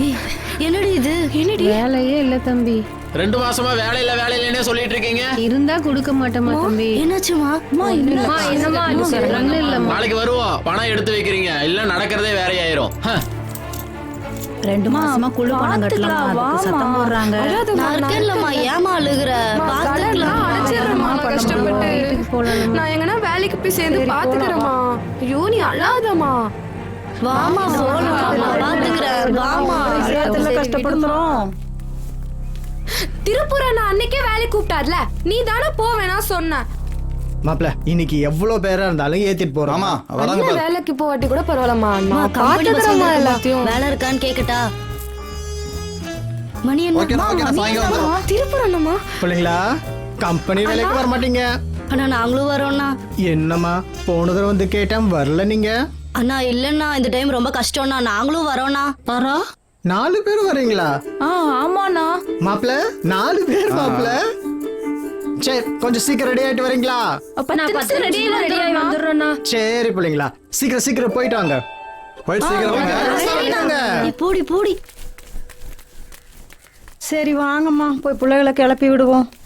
ஏய், என்னடி இது? என்னடி? வேலையே இல்ல தம்பி. ரெண்டு மாசமா வேலை இல்ல வேலை இல்லைன்னே சொல்லிட்டு இருக்கீங்க? இருந்தா கொடுக்க மாட்டோமா தம்பி. என்னாச்சுமா? அம்மா, என்னம்மா ஆச்சு? ஒண்ணும் இல்லம்மா. நாளைக்கு வருவோம். பணம் எடுத்து வைக்கிறீங்க. இல்ல நடக்கிறதே வேறையாயிரும் ஹ. ரெண்டு மாசமா குழு பணம் கட்டலாம்? அதுக்கு சத்தம் போடுறாங்க. நான் இருக்கேன்லம்மா ஏமா அழுகுற? பாத்துக்கலாம். அடைச்சிடுறேம்மா கஷ்டப்பட்டு. நான் எங்கன்னா வேலைக்கு போய் சேர்ந்து பாத்துக்கிறேம்மா. ஐயோ நீ அழாதம்மா. வாமா போலாம் பாத்துக்கிறேன். வாமா சேத்துல கஷ்டப்படுத்துறோம். திருப்புர நான் அன்னைக்கே வேலைக்கு கூப்பிட்டார்ல. நீ தானே போவேனா சொன்ன. மாப்பிள இன்னைக்கு எவ்வளவு பேரா இருந்தாலும் ஏத்திட்டு போறோம். ஆமா வராங்க வேலைக்கு போவாட்டி கூட பரவாயில்லம்மா. அம்மா, நான்? எல்லாத்தையும் வேலை இருக்கான்னு கேக்கட்டா? மணி என்ன திருப்புர அண்ணம்மா. பிள்ளைங்களா கம்பெனி வேலைக்கு வர மாட்டீங்க. அண்ணா நாங்களும் வரோம்ண்ணா என்னம்மா போன தடவை வந்து கேட்டேன் வரல நீங்க. அண்ணா இல்லண்ணா இந்த டைம் ரொம்ப கஷ்டம்ண்ணா. நாங்களும் வரோம்ண்ணா பாரா நாலு பேர் வரீங்களா? ஆ ஆமாண்ணா. மாப்பிள நாலு பேர் மாப்பிள. சரி கொஞ்சம் சீக்கிரம் ரெடி ஆயிட்டு வரீங்களா? நான் பத்து ரெடி வந்துடுறேன்னா சரி பிள்ளைங்களா சீக்கிரம் சீக்கிரம் போயிட்டு வாங்க. போயிட்டு சீக்கிரம் வாங்க. சரிதாங்க. நீ பூடி பூடி. சரி வாங்கம்மா. போய் பிள்ளைகளை கிளப்பி விடுவோம்.